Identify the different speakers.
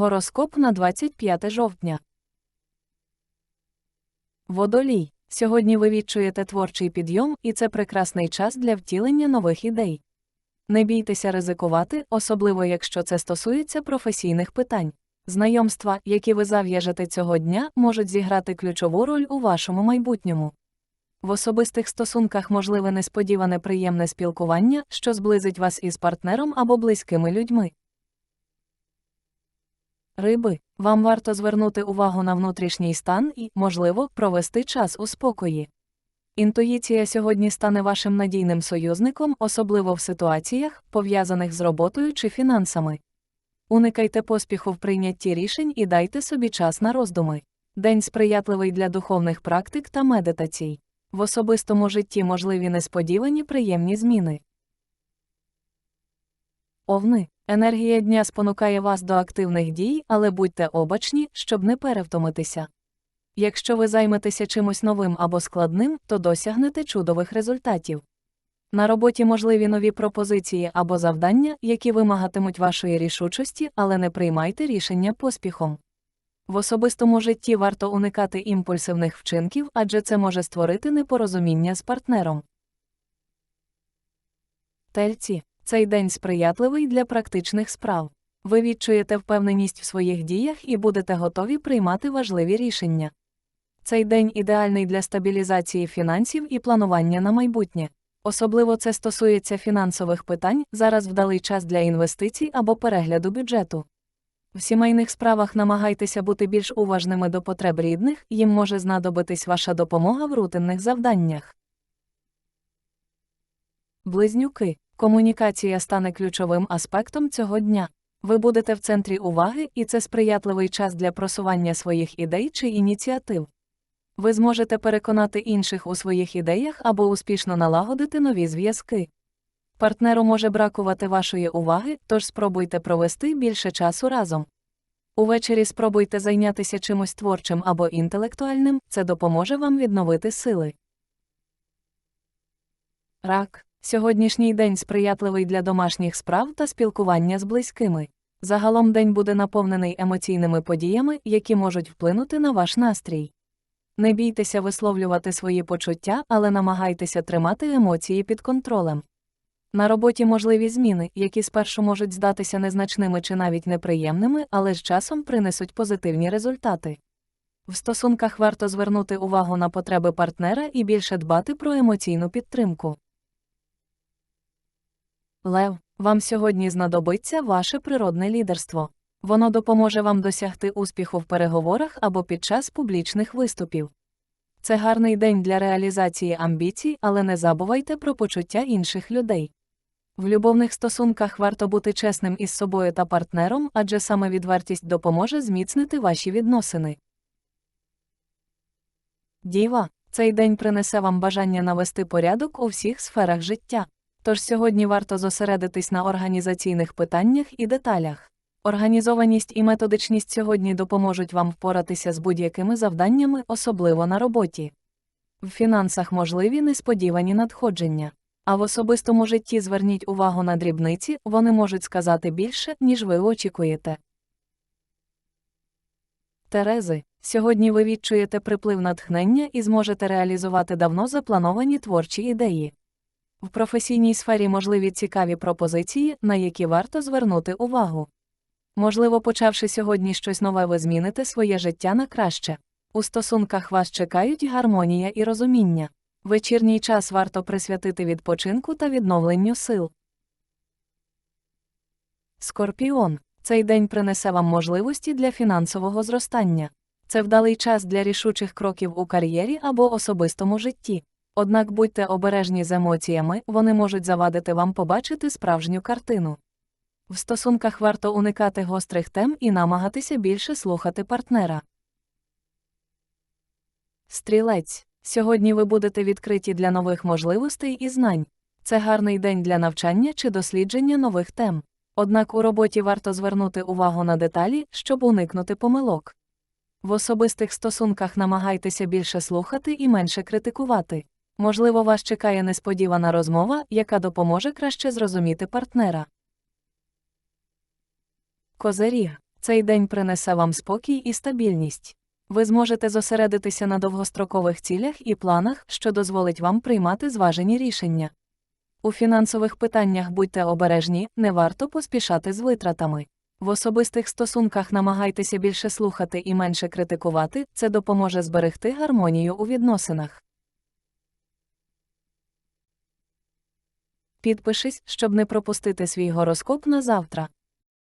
Speaker 1: Гороскоп на 25 жовтня. Водолій. Сьогодні ви відчуєте творчий підйом, і це прекрасний час для втілення нових ідей. Не бійтеся ризикувати, особливо якщо це стосується професійних питань. Знайомства, які ви зав'яжете цього дня, можуть зіграти ключову роль у вашому майбутньому. В особистих стосунках можливе несподіване приємне спілкування, що зблизить вас із партнером або близькими людьми. Риби, вам варто звернути увагу на внутрішній стан і, можливо, провести час у спокої. Інтуїція сьогодні стане вашим надійним союзником, особливо в ситуаціях, пов'язаних з роботою чи фінансами. Уникайте поспіху в прийнятті рішень і дайте собі час на роздуми. День сприятливий для духовних практик та медитацій. В особистому житті можливі несподівані приємні зміни. Овни. Енергія дня спонукає вас до активних дій, але будьте обачні, щоб не перевтомитися. Якщо ви займетеся чимось новим або складним, то досягнете чудових результатів. На роботі можливі нові пропозиції або завдання, які вимагатимуть вашої рішучості, але не приймайте рішення поспіхом. В особистому житті варто уникати імпульсивних вчинків, адже це може створити непорозуміння з партнером. Тельці цей день сприятливий для практичних справ. Ви відчуєте впевненість в своїх діях і будете готові приймати важливі рішення. Цей день ідеальний для стабілізації фінансів і планування на майбутнє. Особливо це стосується фінансових питань, зараз вдалий час для інвестицій або перегляду бюджету. В сімейних справах намагайтеся бути більш уважними до потреб рідних, їм може знадобитись ваша допомога в рутинних завданнях. Близнюки. Комунікація стане ключовим аспектом цього дня. Ви будете в центрі уваги, і це сприятливий час для просування своїх ідей чи ініціатив. Ви зможете переконати інших у своїх ідеях або успішно налагодити нові зв'язки. Партнеру може бракувати вашої уваги, тож спробуйте провести більше часу разом. Увечері спробуйте зайнятися чимось творчим або інтелектуальним, це допоможе вам відновити сили. Рак. Сьогоднішній день сприятливий для домашніх справ та спілкування з близькими. Загалом день буде наповнений емоційними подіями, які можуть вплинути на ваш настрій. Не бійтеся висловлювати свої почуття, але намагайтеся тримати емоції під контролем. На роботі можливі зміни, які спершу можуть здатися незначними чи навіть неприємними, але з часом принесуть позитивні результати. В стосунках варто звернути увагу на потреби партнера і більше дбати про емоційну підтримку. Лев, вам сьогодні знадобиться ваше природне лідерство. Воно допоможе вам досягти успіху в переговорах або під час публічних виступів. Це гарний день для реалізації амбіцій, але не забувайте про почуття інших людей. В любовних стосунках варто бути чесним із собою та партнером, адже саме відвертість допоможе зміцнити ваші відносини. Діва, цей день принесе вам бажання навести порядок у всіх сферах життя. Тож сьогодні варто зосередитись на організаційних питаннях і деталях. Організованість і методичність сьогодні допоможуть вам впоратися з будь-якими завданнями, особливо на роботі. В фінансах можливі несподівані надходження. А в особистому житті зверніть увагу на дрібниці, вони можуть сказати більше, ніж ви очікуєте. Терези, сьогодні ви відчуєте приплив натхнення і зможете реалізувати давно заплановані творчі ідеї. В професійній сфері можливі цікаві пропозиції, на які варто звернути увагу. Можливо, почавши сьогодні щось нове, ви зміните своє життя на краще. У стосунках вас чекають гармонія і розуміння. Вечірній час варто присвятити відпочинку та відновленню сил. Скорпіон. Цей день принесе вам можливості для фінансового зростання. Це вдалий час для рішучих кроків у кар'єрі або особистому житті. Однак будьте обережні з емоціями, вони можуть завадити вам побачити справжню картину. В стосунках варто уникати гострих тем і намагатися більше слухати партнера. Стрілець. Сьогодні ви будете відкриті для нових можливостей і знань. Це гарний день для навчання чи дослідження нових тем. Однак у роботі варто звернути увагу на деталі, щоб уникнути помилок. В особистих стосунках намагайтеся більше слухати і менше критикувати. Можливо, вас чекає несподівана розмова, яка допоможе краще зрозуміти партнера. Козиріг. Цей день принесе вам спокій і стабільність. Ви зможете зосередитися на довгострокових цілях і планах, що дозволить вам приймати зважені рішення. У фінансових питаннях будьте обережні, не варто поспішати з витратами. В особистих стосунках намагайтеся більше слухати і менше критикувати, це допоможе зберегти гармонію у відносинах. Підпишись, щоб не пропустити свій гороскоп на завтра.